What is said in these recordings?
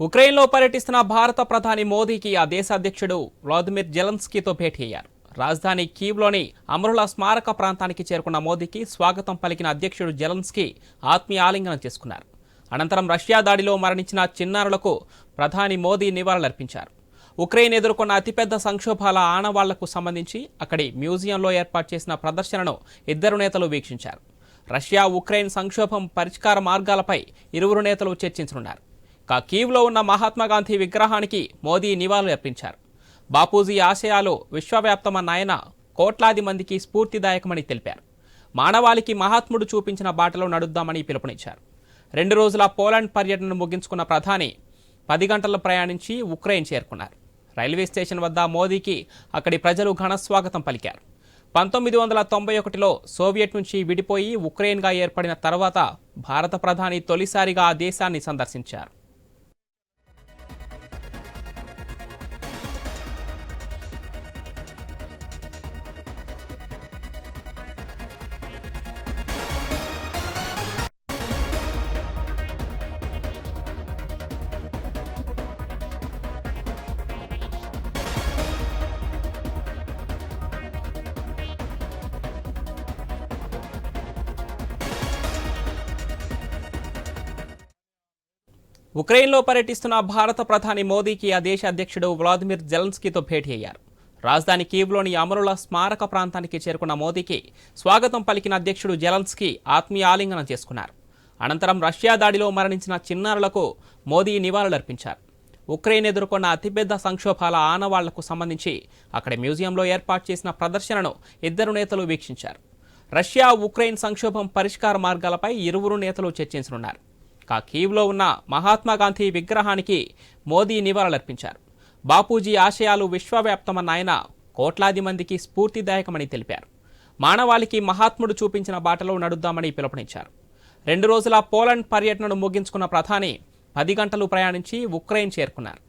ఉక్రెయిన్లో పర్యటిస్తున్న భారత ప్రధాని మోదీకి ఆ దేశ అధ్యక్షుడు వ్లాదిమిర్ జెలన్స్కీతో భేటీ అయ్యారు. రాజధాని కీవ్లోని అమరుల స్మారక ప్రాంతానికి చేరుకున్న మోదీకి స్వాగతం పలికిన అధ్యక్షుడు జెలన్స్కీ ఆత్మీయ ఆలింగనం చేసుకున్నారు. అనంతరం రష్యా దాడిలో మరణించిన చిన్నారులకు ప్రధాని మోదీ నివాళులర్పించారు. ఉక్రెయిన్ ఎదుర్కొన్న అతిపెద్ద సంక్షోభాల ఆనవాళ్ళకు సంబంధించి అక్కడి మ్యూజియంలో ఏర్పాటు చేసిన ప్రదర్శనను ఇద్దరు నేతలు వీక్షించారు. రష్యా ఉక్రెయిన్ సంక్షోభం పరిష్కార మార్గాలపై ఇరువురు నేతలు చర్చించనున్నారు. కీవ్లో ఉన్న మహాత్మాగాంధీ విగ్రహానికి మోదీ నివాళులు అర్పించారు. బాపూజీ ఆశయాలు విశ్వవ్యాప్తమన్న ఆయన కోట్లాది మందికి స్ఫూర్తిదాయకమని తెలిపారు. మానవాళికి మహాత్ముడు చూపించిన బాటలో నడుద్దామని పిలుపునిచ్చారు. రెండు రోజుల పోలాండ్ పర్యటనను ముగించుకున్న ప్రధాని పది గంటల్లో ప్రయాణించి ఉక్రెయిన్ చేరుకున్నారు. రైల్వే స్టేషన్ వద్ద మోదీకి అక్కడి ప్రజలు ఘనస్వాగతం పలికారు. పంతొమ్మిది వందల తొంభై ఒకటిలో సోవియట్ నుంచి విడిపోయి ఉక్రెయిన్గా ఏర్పడిన తర్వాత భారత ప్రధాని తొలిసారిగా ఆ దేశాన్ని సందర్శించారు. ఉక్రెయిన్లో పర్యటిస్తున్న భారత ప్రధాని మోదీకి ఆ దేశ అధ్యక్షుడు వ్లాదిమిర్ జెలన్స్కీతో భేటీ అయ్యారు. రాజధాని కీవ్లోని అమరుల స్మారక ప్రాంతానికి చేరుకున్న మోదీకి స్వాగతం పలికిన అధ్యక్షుడు జెలన్స్కీ ఆత్మీయ ఆలింగనం చేసుకున్నారు. అనంతరం రష్యా దాడిలో మరణించిన చిన్నారులకు మోదీ నివాళులర్పించారు. ఉక్రెయిన్ ఎదుర్కొన్న అతిపెద్ద సంక్షోభాల ఆనవాళ్ళకు సంబంధించి అక్కడి మ్యూజియంలో ఏర్పాటు చేసిన ప్రదర్శనను ఇద్దరు నేతలు వీక్షించారు. రష్యా ఉక్రెయిన్ సంక్షోభం పరిష్కార మార్గాలపై ఇరువురు నేతలు చర్చించనున్నారు. ఇక కీవ్లో ఉన్న మహాత్మా గాంధీ విగ్రహానికి మోదీ నివాళులర్పించారు. బాపూజీ ఆశయాలు విశ్వవ్యాప్తమన్న ఆయన కోట్లాది మందికి స్ఫూర్తిదాయకమని తెలిపారు. మానవాళికి మహాత్ముడు చూపించిన బాటలో నడుద్దామని పిలుపునిచ్చారు. రెండు రోజుల పోలాండ్ పర్యటనను ముగించుకున్న ప్రధాని పది గంటలు ప్రయాణించి ఉక్రెయిన్ చేరుకున్నారు.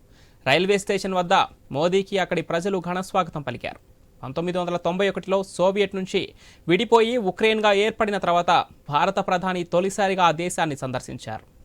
రైల్వే స్టేషన్ వద్ద మోదీకి అక్కడి ప్రజలు ఘనస్వాగతం పలికారు. పంతొమ్మిది వందల తొంభై ఒకటిలో సోవియట్ నుంచి విడిపోయి ఉక్రెయిన్గా ఏర్పడిన తర్వాత భారత ప్రధాని తొలిసారిగా ఆ దేశాన్ని సందర్శించారు.